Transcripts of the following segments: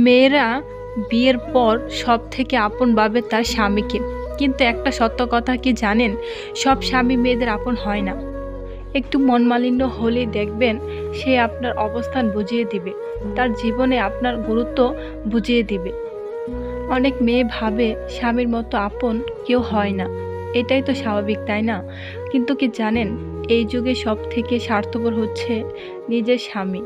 মেয়েরা বিয়ের পর সব থেকে আপন ভাবে তার স্বামীকে। কিন্তু একটা সত্য কথা কি জানেন? সব স্বামী মেয়েদের আপন হয় না। একটু মনমালিন্য হলেই দেখবেন সে আপনার অবস্থান বুঝিয়ে দিবে। তার জীবনে আপনার গুরুত্ব বুঝিয়ে দিবে। অনেক মেয়ে ভাবে স্বামীর মতো আপন কেউ হয় না। এটাই তো স্বাভাবিক, তাই না? কিন্তু কি জানেন, এই যুগে সব থেকে স্বার্থপর হচ্ছে নিজের স্বামী।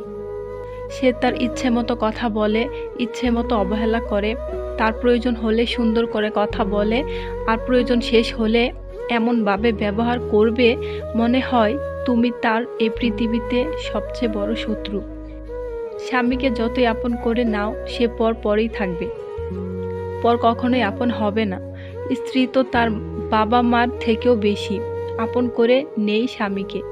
সে তার ইচ্ছে মতো কথা বলে, ইচ্ছে মতো অবহেলা করে। তার প্রয়োজন হলে সুন্দর করে কথা বলে, আর প্রয়োজন শেষ হলে এমনভাবে ব্যবহার করবে, মনে হয় তুমি তার এই পৃথিবীতে সবচেয়ে বড় শত্রু। স্বামীকে যতই আপন করে নাও, সে পর পরেই থাকবে। পর কখনোই আপন হবে না। স্ত্রী তো তার বাবা মার থেকেও বেশি। আপন করে নেই স্বামীকে।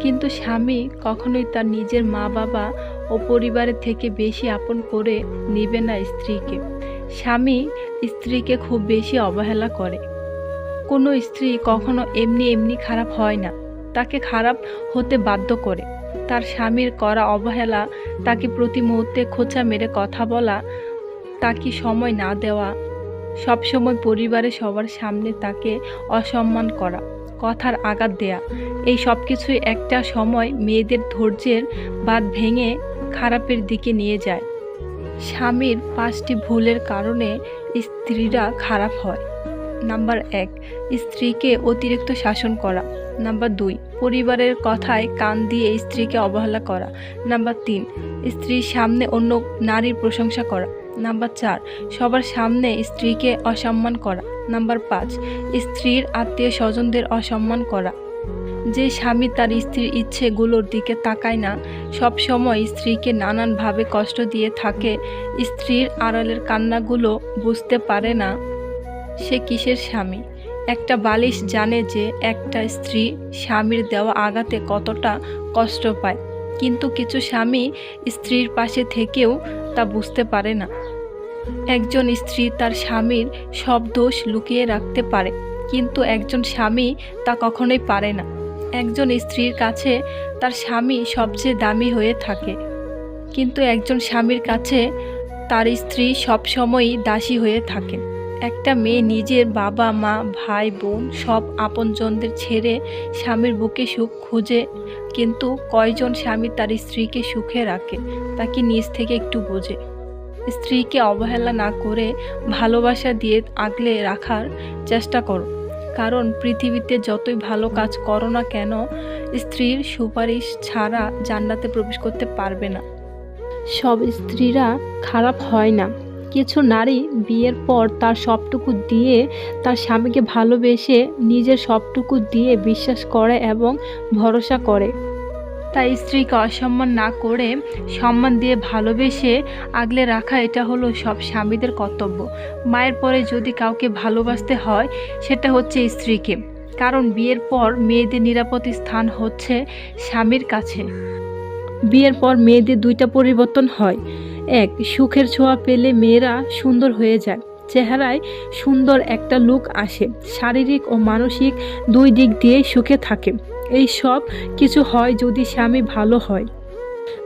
কিন্তু স্বামী কখনোই তার নিজের মা বাবা ও পরিবারের থেকে বেশি আপন করে নেবে না স্ত্রীকে। স্বামী স্ত্রীকে খুব বেশি অবহেলা করে। কোনো স্ত্রী কখনো এমনি এমনি খারাপ হয় না, তাকে খারাপ হতে বাধ্য করে। তার স্বামীর করা অবহেলা, তাকে প্রতি মুহূর্তে খোঁচা মেরে কথা বলা, তাকে সময় না দেওয়া, সবসময় পরিবারের সবার সামনে তাকে অসম্মান করা। কথার আঘাত দেয়া। এই সব কিছুই একটা সময় মেয়েদের ধৈর্যের বাদ ভেঙে খারাপের দিকে নিয়ে যায়। স্বামীর পাঁচটি ভুলের কারণে স্ত্রীরা খারাপ হয়। নাম্বার এক, স্ত্রীকে অতিরিক্ত শাসন করা। নাম্বার দুই, পরিবারের কথায় কান দিয়ে স্ত্রীকে অবহেলা করা। নাম্বার তিন, স্ত্রীর সামনে অন্য নারীর প্রশংসা করা। নাম্বার চার, সবার সামনে স্ত্রীকে অসম্মান করা। নাম্বার পাঁচ, স্ত্রীর আত্মীয় স্বজনদের অসম্মান করা। যে স্বামী তার স্ত্রীর ইচ্ছেগুলোর দিকে তাকায় না, সব সময় স্ত্রীকে নানানভাবে কষ্ট দিয়ে থাকে, স্ত্রীর আড়ালের কান্নাগুলো বুঝতে পারে না সে কিসের স্বামী। একটা বালিশ জানে যে একটা স্ত্রী স্বামীর দেওয়া আঘাতে কতটা কষ্ট পায়, কিন্তু কিছু স্বামী স্ত্রীর পাশে থেকেও তা বুঝতে পারে না। একজন স্ত্রী তার স্বামীর সব দোষ লুকিয়ে রাখতে পারে, কিন্তু একজন স্বামী তা কখনোই পারে না। একজন স্ত্রীর কাছে তার স্বামী সবচেয়ে দামি হয়ে থাকে, কিন্তু একজন স্বামীর কাছে তার স্ত্রী সবসময়ই দাসী হয়ে থাকে। একটা মেয়ে নিজের বাবা, মা, ভাই, বোন সব আপনজনদের ছেড়ে স্বামীর বুকে সুখ খুঁজে, কিন্তু কয়জন স্বামী তার স্ত্রীকে সুখে রাখে তাকে নিজ থেকে একটু বোঝে। স্ত্রীকে অবহেলা না করে ভালোবাসা দিয়ে আগলে রাখার চেষ্টা করো। কারণ পৃথিবীতে যতই ভালো কাজ করো না কেন, স্ত্রীর সুপারিশ ছাড়া জান্নাতে প্রবেশ করতে পারবে না। সব স্ত্রীরা খারাপ হয় না। কিছু নারী বিয়ের পর তার সবটুকু দিয়ে তার স্বামীকে ভালোবেসে নিজের সবটুকু দিয়ে বিশ্বাস করে এবং ভরসা করে। তাই স্ত্রীকে অসম্মান না করে সম্মান দিয়ে ভালোবেসে আগলে রাখা এটা হলো সব স্বামীদের কর্তব্য। মায়ের পরে যদি কাউকে ভালোবাসতে হয়, সেটা হচ্ছে স্ত্রীকে। কারণ বিয়ের পর মেয়েদের নিরাপদ স্থান হচ্ছে স্বামীর কাছে। বিয়ের পর মেয়েদের দুইটা পরিবর্তন হয়। এক, সুখের ছোঁয়া পেলে মেয়েরা সুন্দর হয়ে যায়। চেহারায় সুন্দর একটা লুক আসে। শারীরিক ও মানসিক দুই দিক দিয়ে সুখে থাকে। এই সব কিছু হয় যদি স্বামী ভালো হয়।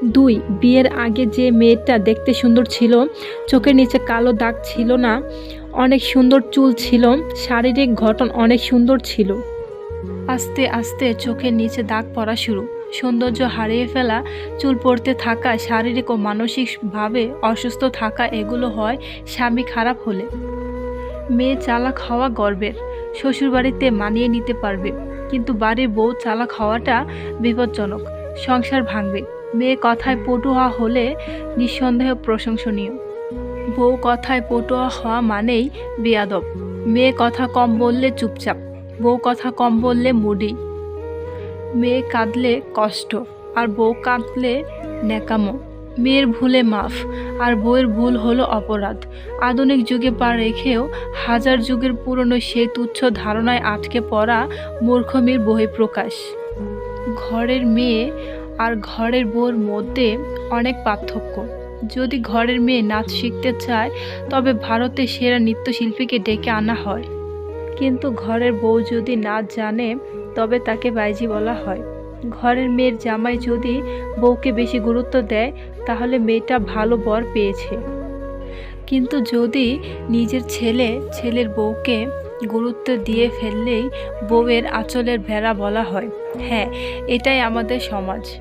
দুই, বিয়ের আগে যে মেয়েটা দেখতে সুন্দর ছিল, চোখের নিচে কালো দাগ ছিল না, অনেক সুন্দর চুল ছিল, শারীরিক গঠন অনেক সুন্দর ছিল। আস্তে আস্তে চোখের নিচে দাগ পড়া শুরু। সৌন্দর্য হারিয়ে ফেলা, চুল পড়তে থাকা, শারীরিক ও মানসিকভাবে অসুস্থ থাকা, এগুলো হয় স্বামী খারাপ হলে। মেয়ে চালাক হওয়া গর্বের। শ্বশুরবাড়িতে মানিয়ে নিতে পারবে। কিন্তু বাড়ির বউ চালাক হওয়াটা বিপজ্জনক। সংসার ভাঙবে। মেয়ে কথায় পটুয়া হলে নিঃসন্দেহ প্রশংসনীয়। বউ কথায় পটুয়া হওয়া মানেই বেয়াদব। মেয়ে কথা কম বললে চুপচাপ। বউ কথা কম বললে মুডি। মেয়ে কাঁদলে কষ্ট। আর বউ কাঁদলে ন্যাকামো। মেয়ের ভুলে মাফ, আর বউয়ের ভুল হলো অপরাধ। আধুনিক যুগে পা রেখেও হাজার যুগের পুরনো সেই তুচ্ছ ধারণায় আটকে পড়া মূর্খ মেয়ের মূর্খমীর বহিঃপ্রকাশ। ঘরের মেয়ে আর ঘরের বউর মধ্যে অনেক পার্থক্য। যদি ঘরের মেয়ে নাচ শিখতে চায়, তবে ভারতের সেরা নৃত্যশিল্পীকে ডেকে আনা হয়। কিন্তু ঘরের বউ যদি নাচ জানে, তবে তাকে বাইজি বলা হয়। ঘরের মেয়ের জামাই যদি বউকে বেশি গুরুত্ব দেয়, তাহলে মেয়েটা ভালো বর পেয়েছে। কিন্তু যদি নিজের ছেলে, ছেলের বউকে গুরুত্ব দিয়ে ফেললেই বউয়ের আঁচলের ভেড়া বলা হয়। হ্যাঁ এটাই আমাদের সমাজ।